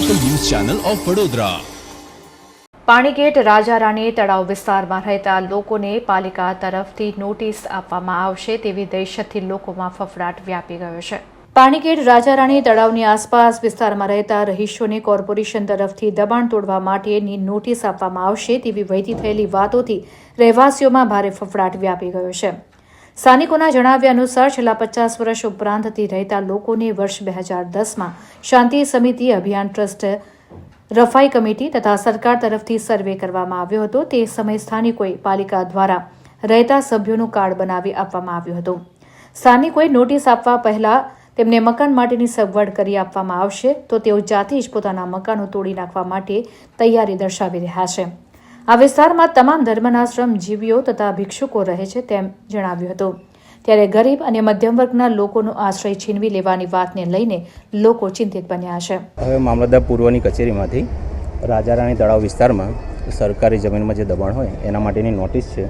Channel of Vadodara. Panigate Raja Rani Talav વિસ્તારમાં રહેતા લોકોને પાલિકા તરફથી નોટિસ આપવામાં આવશે તેવી દહેશતથી લોકોમાં ફફડાટ વ્યાપી ગયો છે. પાણીગેટ રાજા રાણી તળાવની આસપાસ વિસ્તારમાં રહેતા રહીશોને કોર્પોરેશન તરફથી દબાણ તોડવા માટેની નોટિસ આપવામાં આવશે તેવી વહેતી થયેલી વાતોથી રહેવાસીઓમાં ભારે ફફડાટ વ્યાપી ગયો છે. સ્થાનિકોના જણાવ્યા અનુસાર છેલ્લા પચાસ વર્ષ ઉપરાંતથી રહેતા લોકોને વર્ષ બે હજાર દસમાં શાંતિ સમિતિ અભિયાન ટ્રસ્ટ રફાઈ કમિટી તથા સરકાર તરફથી સર્વે કરવામાં આવ્યો હતો. તે સમયે સ્થાનિકોએ પાલિકા દ્વારા રહેતા સભ્યોનું કાર્ડ બનાવી આપવામાં આવ્યું હતું. સ્થાનિકોએ નોટિસ આપવા પહેલા તેમને મકાન માટેની સગવડ કરી આપવામાં આવશે, તો તેઓ જાતે જ પોતાના મકાનો તોડી નાખવા માટે તૈયારી દર્શાવી રહ્યા છે. આ વિસ્તારમાં તમામ ધર્મનાશ્રમ જીવીઓ તથા ભિક્ષુકો રહે છે તેમ જણાવ્યું હતું. ત્યારે ગરીબ અને મધ્યમ વર્ગના લોકોનો આશ્રય છીનવી લેવાની વાતને લઈને લોકો ચિંતિત બન્યા છે. હવે મામલતદાર પૂર્વની કચેરીમાંથી રાજા રાણી તળાવ વિસ્તારમાં સરકારી જમીનમાં જે દબાણ હોય એના માટેની નોટિસ છે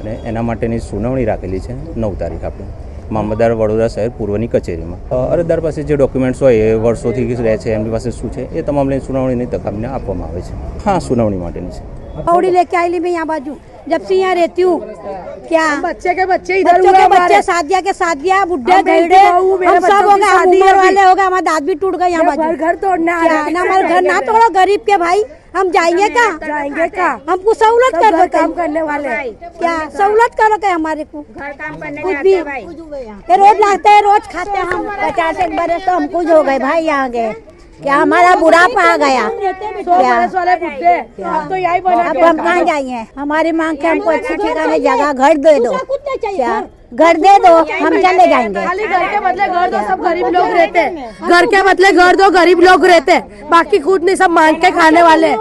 અને એના માટેની સુનાવણી રાખેલી છે નવ તારીખ આપણે. મામલતદાર વડોદરા શહેર પૂર્વની કચેરીમાં. અરજદાર પાસે જે ડોક્યુમેન્ટ્સ હોય એ વર્ષોથી રહે છે, એમની પાસે શું છે એ તમામ લઈને સુનાવણીની તક આપવામાં આવે છે. હા, સુનાવણી માટેની છે. पौड़ी लेके आई ली मैं यहाँ बाजू। जब से यहाँ रहती हूँ क्या? बच्चे के बच्चे इधर बच्चों के हमारे। बच्चे शादिया के शादिया बुढ़े हम की सब हो गए उम्र वाले हो गए हमारा दांत भी टूट गए यहाँ बाजू। घर घर तोड़ने हमारे घर ना तोड़ो गरीब के भाई। हम जाएँगे कहाँ जाएँगे कहाँ हमको सहूलत कर दो काम करने वाले। क्या सहूलत करो क्या हमारे को? घर काम करने कुछ भी ये रोज लाते हैं रोज खाते हैं हम पचास एक बरस तो हम जो हो गए भाई यहाँ गए। क्या हमारा बुढ़ापा आ गया अब तो हम कहाँ जाएँगे हमारी मांग के हमको अच्छी ठिकाने जगह घर दे दो। क्या? घर? दे दो। हम चले जाएँगे। घर के बदले घर दो सब गरीब लोग रहते हैं। घर के बदले घर दो गरीब लोग रहते हैं। बाकी खुद नहीं सब मांग के खाने वाले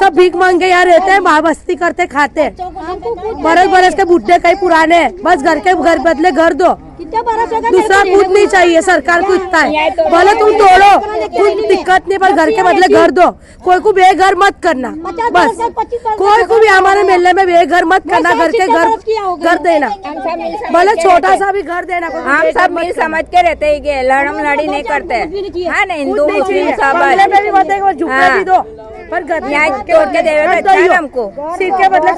सब भीख मांग के यहाँ रहते हैं बस्ती करते खाते बरस बरस के बुढ़े कई पुराने बस घर के घर बदले घर दो। हो दूसरा कुछ नहीं चाहिए सरकार को इतना है। भले तुम तोड़ो। कुछ दिक्कत नहीं पर घर के बदले घर दो। कोई को बेघर मत करना। बस। कोई को भी हमारे मेले में बेघर मत करना घर के घर घर देना। भले छोटा सा भी घर देना हम सब मिल समझ के रहते हैं कि लड़म लड़ी नहीं करते। हाँ। ना हिंदू मुस्लिम सब हाँ। पर घर न्याय तोड़ के देवे तो हमको। सिर के बदले